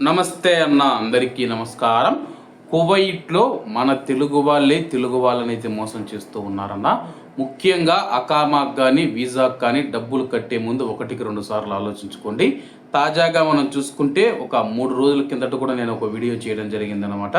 నమస్తే అన్న అందరికీ నమస్కారం. కువైట్లో మన తెలుగు వాళ్ళే తెలుగు వాళ్ళని అయితే మోసం చేస్తూ ఉన్నారన్న. ముఖ్యంగా అకామాక్ కానీ వీసాకు కానీ డబ్బులు కట్టే ముందు ఒకటికి రెండు సార్లు ఆలోచించుకోండి. తాజాగా మనం చూసుకుంటే ఒక మూడు రోజుల కిందట కూడా నేను ఒక వీడియో చేయడం జరిగిందనమాట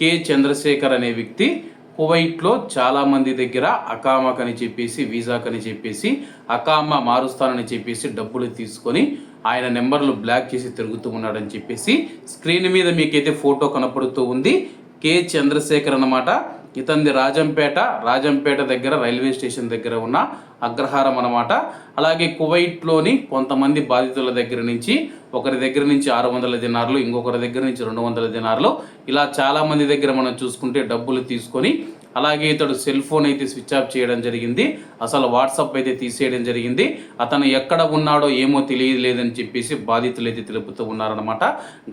కె. చంద్రశేఖర్ అనే వ్యక్తి కువైట్లో చాలామంది దగ్గర అకామక్ అని చెప్పేసి వీజాక్ అని చెప్పేసి అకామా మారుస్తానని చెప్పేసి డబ్బులు తీసుకొని ఆయన నెంబర్లు బ్లాక్ చేసి తిరుగుతూ ఉన్నాడని చెప్పేసి స్క్రీన్ మీద మీకైతే ఫోటో కనపడుతూ ఉంది. కె చంద్రశేఖర్ అనమాట ఇతంది రాజంపేట రాజంపేట దగ్గర రైల్వే స్టేషన్ దగ్గర ఉన్న అగ్రహారం అనమాట అలాగే కువైట్లోని కొంతమంది బాధితుల దగ్గర నుంచి ఒకరి దగ్గర నుంచి ఆరు వందల దినార్లు ఇంకొకరి దగ్గర నుంచి రెండు వందల దినార్లు ఇలా చాలామంది దగ్గర మనం చూసుకుంటే డబ్బులు తీసుకొని అలాగే ఇతడు సెల్ ఫోన్ అయితే స్విచ్ ఆఫ్ చేయడం జరిగింది. అసలు వాట్సాప్ అయితే తీసేయడం జరిగింది. అతను ఎక్కడ ఉన్నాడో ఏమో తెలియలేదని చెప్పేసి బాధితులు అయితే తెలుపుతూ ఉన్నారనమాట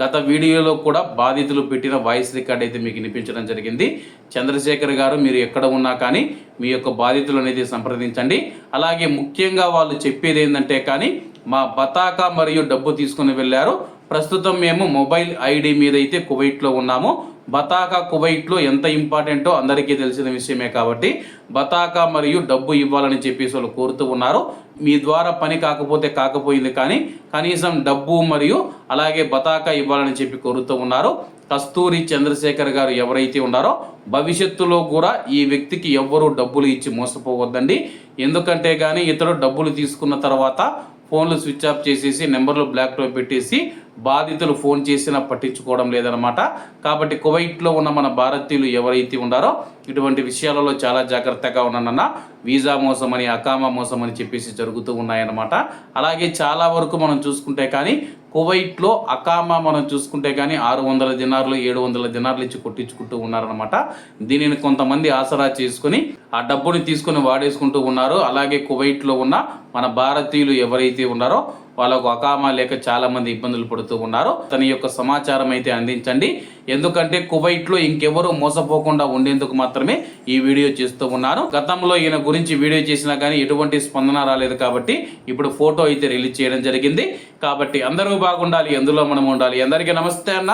గత వీడియోలో కూడా బాధితులు పెట్టిన వాయిస్ రికార్డ్ అయితే మీకు వినిపించడం జరిగింది. చంద్రశేఖర్ గారు మీరు ఎక్కడ ఉన్నా కానీ మీ యొక్క బాధితులు అనేది సంప్రదించండి. అలాగే ముఖ్యంగా వాళ్ళు చెప్పేది ఏంటంటే కానీ మా బతాకా మరియు డబ్బు తీసుకుని వెళ్ళారు. ప్రస్తుతం మేము మొబైల్ ఐడి మీద అయితే కువైట్లో ఉన్నాము. బతాకా కువైట్లో ఎంత ఇంపార్టెంటో అందరికీ తెలిసిన విషయమే కాబట్టి బతాకా మరియు డబ్బు ఇవ్వాలని చెప్పేసి వాళ్ళు కోరుతూ ఉన్నారు. మీ ద్వారా పని కాకపోతే కాకపోయింది కానీ కనీసం డబ్బు మరియు అలాగే బతాకా ఇవ్వాలని చెప్పి కోరుతూ ఉన్నారు. కస్తూరి చంద్రశేఖర్ గారు ఎవరైతే ఉన్నారో భవిష్యత్తులో కూడా ఈ వ్యక్తికి ఎవ్వరూ డబ్బులు ఇచ్చి మోసపోవద్దండి. ఎందుకంటే కానీ ఇతడు డబ్బులు తీసుకున్న తర్వాత ఫోన్లు స్విచ్ ఆఫ్ చేసేసి నెంబర్లు బ్లాక్లో పెట్టేసి బాధితులు ఫోన్ చేసినా పట్టించుకోవడం లేదనమాట కాబట్టి కువైట్లో ఉన్న మన భారతీయులు ఎవరైతే ఉన్నారో ఇటువంటి విషయాలలో చాలా జాగ్రత్తగా ఉన్నానన్న వీసా మోసం అని అకామా మోసం అని చెప్పేసి జరుగుతూ ఉన్నాయన్నమాట. అలాగే చాలా వరకు మనం చూసుకుంటే కానీ కువైట్లో అకామా మనం చూసుకుంటే కానీ ఆరు వందల దినార్లు ఏడు వందల దినార్లు ఇచ్చి కొట్టించుకుంటూ ఉన్నారనమాట దీనిని కొంతమంది ఆసరా చేసుకుని ఆ డబ్బుని తీసుకుని వాడేసుకుంటూ ఉన్నారు. అలాగే కువైట్లో ఉన్న మన భారతీయులు ఎవరైతే ఉన్నారో వాళ్ళకు అకామా లేక చాలా మంది ఇబ్బందులు పడుతూ ఉన్నారు. తన యొక్క సమాచారం అయితే అందించండి. ఎందుకంటే కువైట్లో ఇంకెవరూ మోసపోకుండా ఉండేందుకు మాత్రమే ఈ వీడియో చేస్తూ ఉన్నాను గతంలో ఈయన గురించి వీడియో చేసినా కానీ ఎటువంటి స్పందన రాలేదు కాబట్టి ఇప్పుడు ఫోటో అయితే రిలీజ్ చేయడం జరిగింది. కాబట్టి అందరూ బాగుండాలి ఎందులో మనం ఉండాలి. అందరికీ నమస్తే అన్న.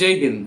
జై హింద్.